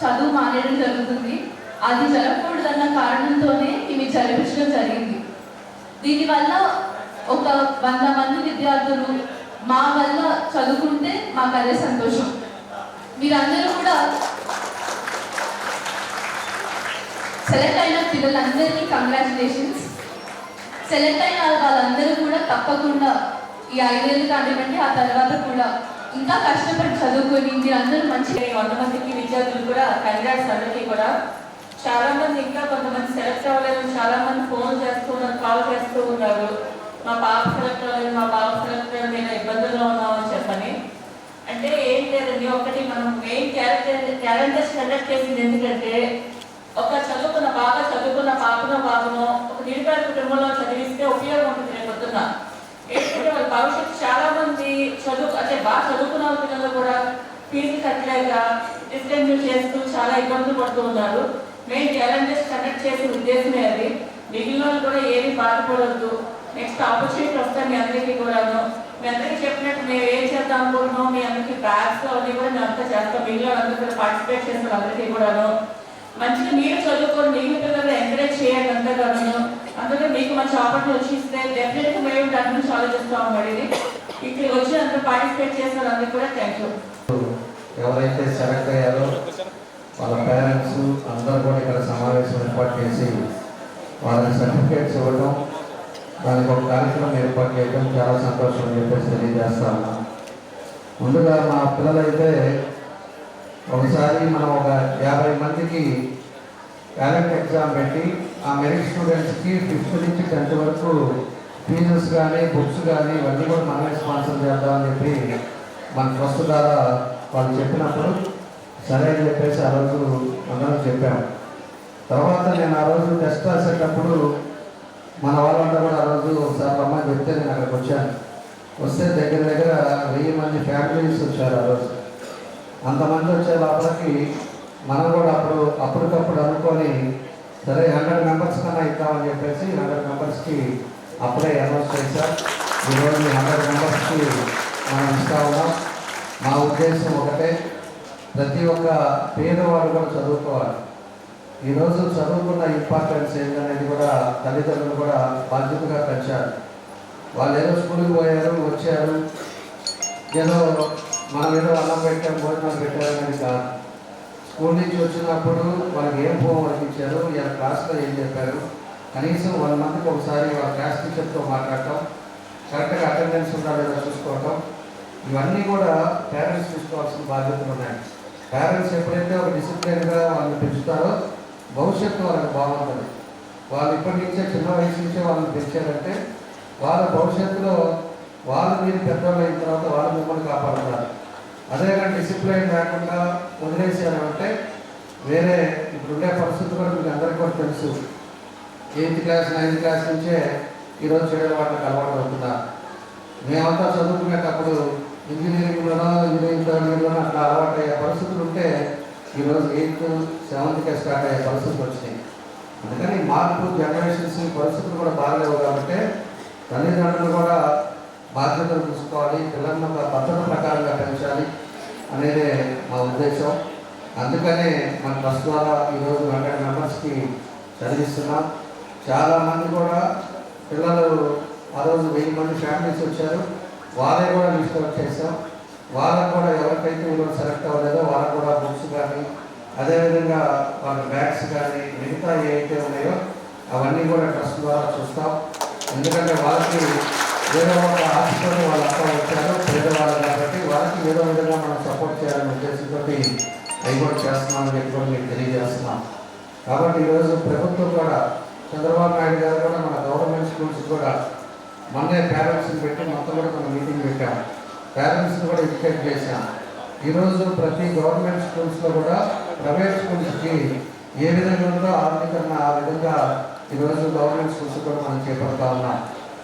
చదువు మానేయడం జరుగుతుంది. అది జరగకూడదన్న కారణంతోనే ఇవి జరిపించడం జరిగింది. దీనివల్ల ఒక వంద మంది విద్యార్థులు మా వల్ల చదువుకుంటే మాకు అదే సంతోషం. మీరందరూ కూడా సెలెక్ట్ అయిన పిల్లలందరికీ కంగ్రాచులేషన్స్ సెలెక్ట్ అయిన వాళ్ళందరూ కూడా తప్పకుండా ఈ ఐదేళ్ళు కానివ్వండి ఆ తర్వాత కూడా ఇంకా కష్టపడి చదువుకొని అందరూ మంచి వంద మందికి విద్యార్థులు కూడా కంగ్రాట్స్ అందరికీ కూడా చాలా మంది ఇంకా కొంతమంది సెలెక్ట్ అవ్వలేదు. చాలా మంది ఫోన్ చేస్తూ ఉన్నారు కాల్ చేస్తూ ఉన్నారు. మా పాప సెలెక్ట్ అవ్వలేదు మా బాబు సెలెక్ట్ అవ్వలేదు నేను ఇబ్బందుల్లో ఉన్నామని చెప్పని. అంటే ఏం లేదండి ఒకటి మనం మెయిన్ క్యారెక్టర్ క్యాలెండర్ కండక్ట్ చేసింది ఎందుకంటే ఒక చదువుకున్న బాగా చదువుకున్న పాపనో బాబునో ఒక నిరుపేద కుటుంబంలో చదివిస్తే ఉపయోగం ఉంటుంది రేపు పొద్దున్న. ఏంటంటే వాళ్ళ భవిష్యత్తు చాలా మంది చదువు అంటే బాగా చదువుకున్న పిల్లలు కూడా ఫీజు కట్టలేక డిస్కంటిన్యూ చేస్తూ చాలా ఇబ్బందులు పడుతూ ఉన్నారు. మెయిన్ క్యాలెండర్స్ కండక్ట్ చేసే ఉద్దేశమే అది. మిగిలిన వాళ్ళు కూడా ఏమీ బాధపడద్దు. నెక్స్ట్ ఆపర్చునిటీ వస్తాయి మీ అందరికీ కూడాను. మీ అందరికీ చెప్పినట్టు మేము ఏం చేద్దాం అనుకుంటున్నాం మీ అందరికీ బ్యాగ్స్ అవన్నీ కూడా మేము అంతా చేస్తాం. మిగిలిన అందరూ కూడా పార్టిసిపేట్ చేసిన అందరికీ కూడాను. మంచిగా మీరు చదువుకొని మిగిలిన పిల్లలు ఎంకరేజ్ చేయండి అంతగాను అందుకే మీకు మంచి ఆపర్చునిటీ వచ్చిస్తే డెఫినెట్గా మేము దాని గురించి ఆలోచిస్తాం మరి ఇక్కడ వచ్చి అందరూ పార్టిసిపేట్ చేసిన వాళ్ళందరికీ కూడా థ్యాంక్ యూ ఎవరైతే సెలెక్ట్ అయ్యారో వాళ్ళ పేరెంట్స్ అందరూ కూడా ఇక్కడ సమావేశం ఏర్పాటు చేసి వాళ్ళ సర్టిఫికేట్స్ ఇవ్వడం దానికి ఒక కార్యక్రమం ఏర్పాటు చేయడం చాలా సంతోషం అని చెప్పేసి తెలియజేస్తాను ముందుగా మా పిల్లలైతే ఒకసారి మనం ఒక యాభై మందికి టాలెంట్ ఎగ్జామ్ పెట్టి ఆ మెరిట్ స్టూడెంట్స్కి ఫిఫ్త్ నుంచి టెన్త్ వరకు ఫీజెస్ కానీ బుక్స్ కానీ ఇవన్నీ కూడా మనమే స్పాన్సర్ చేద్దామని చెప్పి మన ట్రస్ట్ ద్వారా వాళ్ళు చెప్పినప్పుడు సరే అని చెప్పేసి ఆ రోజు అందరం చెప్పాము. తర్వాత నేను ఆ రోజు టెస్ట్ రాసేటప్పుడు మన వాళ్ళంతా కూడా ఆ రోజు ఒకసారి రమ్మని చెప్తే నేను అక్కడికి వచ్చాను. వస్తే దగ్గర దగ్గర వెయ్యి మంది ఫ్యామిలీస్ వచ్చారు ఆ రోజు. అంతమంది వచ్చే లోపలికి మనం కూడా అప్పుడు అప్పటికప్పుడు అనుకొని సరే హండ్రెడ్ మెంబర్స్ కన్నా ఇద్దామని చెప్పేసి హండ్రెడ్ మెంబర్స్కి అప్పుడే అనౌన్స్ చేశాం ఈరోజు హండ్రెడ్ మెంబర్స్కి మనం ఇస్తా ఉన్నాం. మా ఉద్దేశం ఒకటే ప్రతి ఒక్క పేదవాడు కూడా చదువుకోవాలి. ఈరోజు చదువుకున్న ఇంపార్టెన్స్ ఏంటనేది కూడా తల్లిదండ్రులు కూడా బాధ్యతగా పెంచారు వాళ్ళు ఏదో స్కూల్కి పోయారు వచ్చారు ఏదో మనం ఏదో అన్నం పెట్టాం భోజనం పెట్టారని కాదు. స్కూల్ నుంచి వచ్చినప్పుడు వాళ్ళకి ఏం హోంవర్క్ ఇచ్చారు ఇలా క్లాస్లో ఏం చెప్పారు? కనీసం వన్ మంత్కి ఒకసారి వాళ్ళ టీచర్తో మాట్లాడటం కరెక్ట్గా అటెండెన్స్ ఉందా లేదా చూసుకోవటం ఇవన్నీ కూడా పేరెంట్స్ చూసుకోవాల్సిన బాధ్యతలు ఉన్నాయి. పేరెంట్స్ ఎప్పుడైతే ఒక డిసిప్లిన్గా వాళ్ళని పెంచుతారో భవిష్యత్తు వాళ్ళకి బాగుంటుంది. వాళ్ళు ఇప్పటి నుంచే చిన్న వయసు నుంచే వాళ్ళని పెంచారంటే వాళ్ళ భవిష్యత్తులో వాళ్ళు మీరు పెద్దవాళ్ళు అయిన తర్వాత వాళ్ళు మిమ్మల్ని కాపాడుతారు. అదే డిసిప్లైన్ లేకుండా వదిలేసారంటే వేరే ఇప్పుడు ఉండే పరిస్థితులు కూడా మీకు అందరికీ కూడా తెలుసు. ఎయిత్ క్లాస్ నైన్త్ క్లాస్ నుంచే ఈరోజు చెడు వాటికి అలవాటు అవుతున్నారు మేమంతా చదువుకునేటప్పుడు ఇంజనీరింగ్లోనో ఇంజనీరింగ్ థర్డ్ అట్లా అలవాటు అయ్యే పరిస్థితులు ఉంటే ఈరోజు ఎయిత్ సెవెంత్కే స్టార్ట్ అయ్యే పరిస్థితులు వచ్చినాయి. అందుకని మార్పు జనరేషన్స్ పరిస్థితులు కూడా బాగలేవు కాబట్టి తల్లిదండ్రులు కూడా బాధ్యతలు తీసుకోవాలి పిల్లలను ఒక పద్ధతి ప్రకారంగా పెంచాలి అనేదే మా ఉద్దేశం. అందుకనే మన బస్ ద్వారా ఈరోజు హండ్రెడ్ మెంబర్స్కి చదివిస్తున్నాం. చాలామంది కూడా పిల్లలు ఆ రోజు వెయ్యి మంది ఫ్యామిలీస్ వచ్చారు. వాళ్ళే కూడా లిస్ట్ అవుట్ చేసాం వాళ్ళకు కూడా ఎవరికైతే ఈరోజు సెలెక్ట్ అవ్వలేదో వాళ్ళకు కూడా బుక్స్ కానీ అదేవిధంగా వాళ్ళ బ్యాగ్స్ కానీ మిగతా ఏవైతే ఉన్నాయో అవన్నీ కూడా ట్రస్ట్ ద్వారా చూస్తాం. ఎందుకంటే వాళ్ళకి ఏదో ఒక ఆశతో వాళ్ళ అక్క వచ్చారు పేదవాళ్ళు కాబట్టి వాళ్ళకి ఏదో విధంగా మనం సపోర్ట్ చేయాలనే ఉద్దేశంతో అవి కూడా చేస్తున్నామని చెప్పి కూడా మీకు తెలియజేస్తున్నాం. కాబట్టి ఈరోజు ప్రభుత్వం కూడా చంద్రబాబు నాయుడు గారు కూడా మన గవర్నమెంట్ స్కూల్స్ కూడా మొన్నే పేరెంట్స్ని పెట్టి మొత్తం కూడా మనం మీటింగ్ పెట్టాం. పేరెంట్స్ని కూడా ఎడ్యుకేట్ చేశాం. ఈరోజు ప్రతి గవర్నమెంట్ స్కూల్స్లో కూడా ప్రైవేట్ స్కూల్స్కి ఏ విధంగా ఉందో ఆధునీకరణ ఆ విధంగా ఈరోజు గవర్నమెంట్ స్కూల్స్ కూడా మనం చేపడతా ఉన్నాం.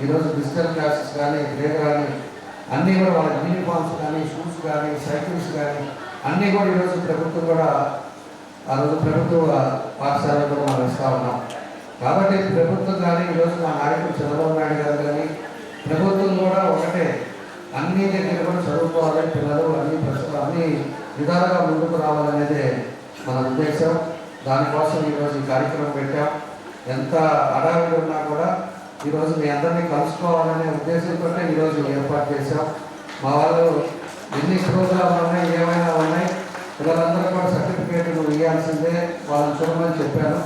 ఈరోజు డిజిటల్ క్లాసెస్ కానీ బ్రేక్ కానీ అన్నీ కూడా వాళ్ళ యూనిఫామ్స్ కానీ షూస్ కానీ సైకిల్స్ కానీ అన్నీ కూడా ఈరోజు ప్రభుత్వం కూడా ఆ రోజు ప్రభుత్వ పాఠశాలలో కూడా మనం ఇస్తా ఉన్నాం. కాబట్టి ప్రభుత్వం కానీ ఈరోజు మా నాయకుడు చంద్రబాబు నాయుడు గారు కానీ ప్రభుత్వం కూడా ఒకటే అన్ని దగ్గర కూడా చదువుకోవాలి పిల్లలు అన్ని ప్రశ్నలు అన్ని విధాలుగా ముందుకు రావాలనేదే మన ఉద్దేశం. దానికోసం ఈరోజు ఈ కార్యక్రమం పెట్టాం. ఎంత అడావిడి ఉన్నా కూడా ఈరోజు మీ అందరినీ కలుసుకోవాలనే ఉద్దేశంతో ఈరోజు ఏర్పాటు చేశాం. మా వాళ్ళు ఎన్ని ప్రోగ్రాంలు ఉన్నాయి ఏమైనా ఉన్నాయి పిల్లలందరూ కూడా సర్టిఫికేట్ ఇవ్వాల్సిందే. వాళ్ళని చూడమని చెప్పాను.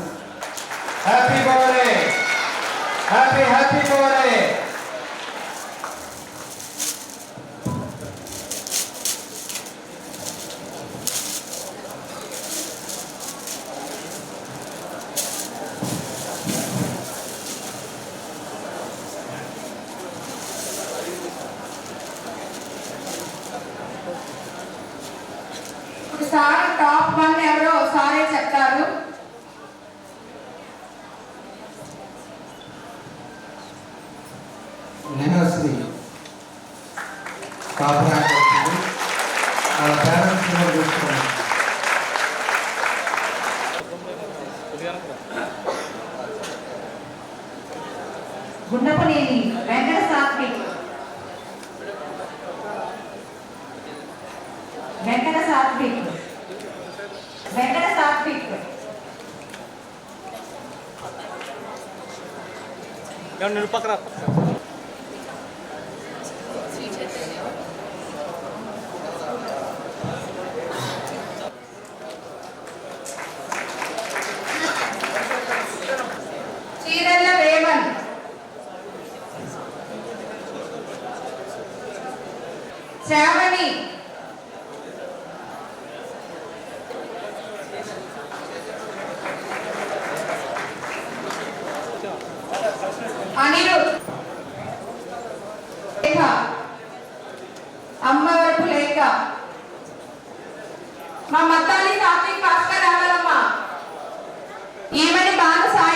Happy birthday happy happy birthday ఇప్పుడు సార్ టాప్ వన్ ఎవరో సారే చెప్తారు. టాప్ వచ్చింది వాళ్ళ పేరెంట్స్ కూడా చూసుకోండి గుండపనేని వెంకట సాత్విక్. వెంకట సాత్విక్. వెంకట సాత్విక్. అనిరుద్ అమ్మ వరకు లేఖ. మా మతాలి కాపీ భాస్కర్ రావాలమ్మా ఈమెని బాగా సాయం